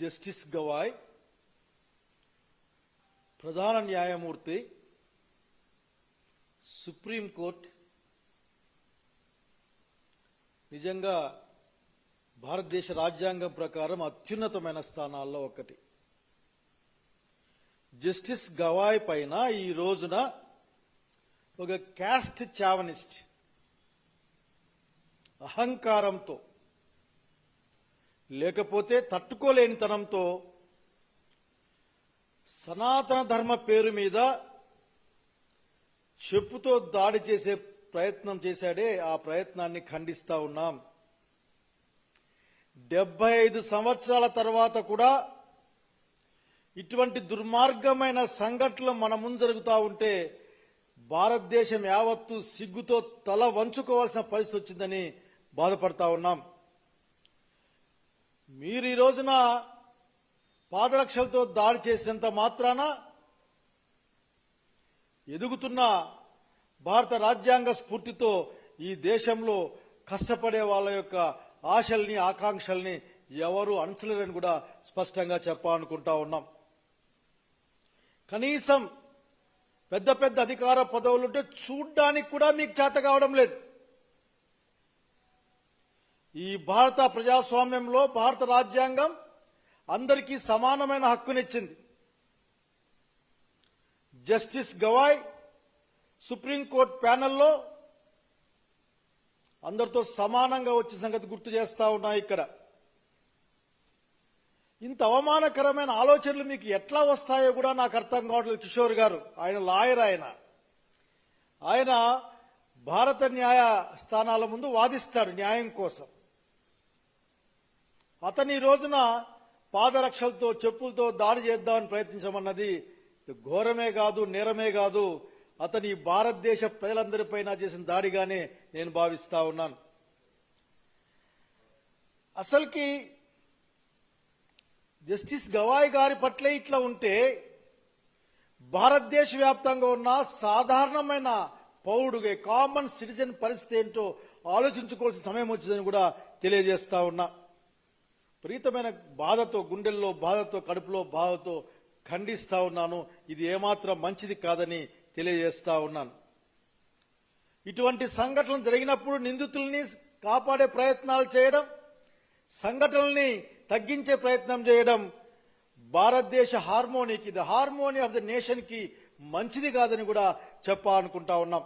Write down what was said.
Justice Gavai ప్రధాన న్యాయమూర్తి supreme court నిజంగా భారతదేశ రాజ్యాంగం ప్రకారం అత్యున్నతమైన స్థానాల్లో ఒకటి. జస్టిస్ గవాయ్ పైన ఈ రోజున ఒక క్యాస్ట్ చావనిస్ట్ అహంకారంతో లేకపోతే తట్టుకోలేనితనంతో సనాతన ధర్మ పేరు మీద చెప్పుతో దాడి చేసే ప్రయత్నం చేశాడే ఆ ప్రయత్నాన్ని ఖండిస్తా ఉన్నాం. డెబ్బై ఐదు సంవత్సరాల తర్వాత కూడా ఇటువంటి దుర్మార్గమైన సంఘటనలు మన ముందు జరుగుతూ ఉంటే భారతదేశం యావత్తు సిగ్గుతో తల వంచుకోవాల్సిన పరిస్థితి వచ్చిందని బాధపడతా ఉన్నాం. మీరు ఈ రోజున పాదరక్షలతో దాడి చేసినంత మాత్రాన ఎదుగుతున్న భారత రాజ్యాంగ స్ఫూర్తితో ఈ దేశంలో కష్టపడే వాళ్ళ యొక్క ఆశల్ని ఆకాంక్షల్ని ఎవరు అణచలేరని కూడా స్పష్టంగా చెప్పాలనుకుంటా ఉన్నాం. కనీసం పెద్ద పెద్ద అధికార పదవులుంటే చూడ్డానికి కూడా మీకు చేత కావడం లేదు. ఈ భారత ప్రజాస్వామ్యంలో భారత రాజ్యాంగం అందరికీ సమానమైన హక్కునిచ్చింది. జస్టిస్ గవాయ్ సుప్రీంకోర్టు ప్యానెల్లో అందరితో సమానంగా వచ్చే సంగతి గుర్తు చేస్తా ఉన్నా ఇక్కడ. ఇంత అవమానకరమైన ఆలోచనలు మీకు ఎట్లా వస్తాయో కూడా నాకు అర్థం కావట్లేదు కిషోర్ గారు. ఆయన లాయర్ ఆయన. ఆయన భారత న్యాయ స్థానాల ముందు వాదిస్తాడు న్యాయం కోసం. అతని ఈ రోజున పాదరక్షలతో చెప్పులతో దాడి చేద్దామని ప్రయత్నించమన్నది ఘోరమే కాదు నేరమే కాదు. అతని భారతదేశ ప్రజలందరిపైన చేసిన దాడిగానే నేను భావిస్తా ఉన్నాను. అసలుకి జస్టిస్ గవాయ్ గారి పట్లే ఇట్లా ఉంటే భారతదేశ వ్యాప్తంగా ఉన్న సాధారణమైన పౌరుడుగా కామన్ సిటిజన్ పరిస్థితి ఏంటో ఆలోచించుకోవాల్సిన సమయం వచ్చిందని కూడా తెలియజేస్తా ఉన్నా. ప్రీతమైన బాధతో గుండెల్లో బాధతో కడుపులో బాధతో ఖండిస్తా ఉన్నాను. ఇది ఏమాత్రం మంచిది కాదని తెలియజేస్తా ఉన్నాను. ఇటువంటి సంఘటనలు జరిగినప్పుడు నిందితుల్ని కాపాడే ప్రయత్నాలు చేయడం సంఘటనల్ని తగ్గించే ప్రయత్నం చేయడం భారతదేశ హార్మోనీకి ద హార్మోనీ ఆఫ్ ద నేషన్కి మంచిది కాదని కూడా చెప్పాలనుకుంటా ఉన్నాం.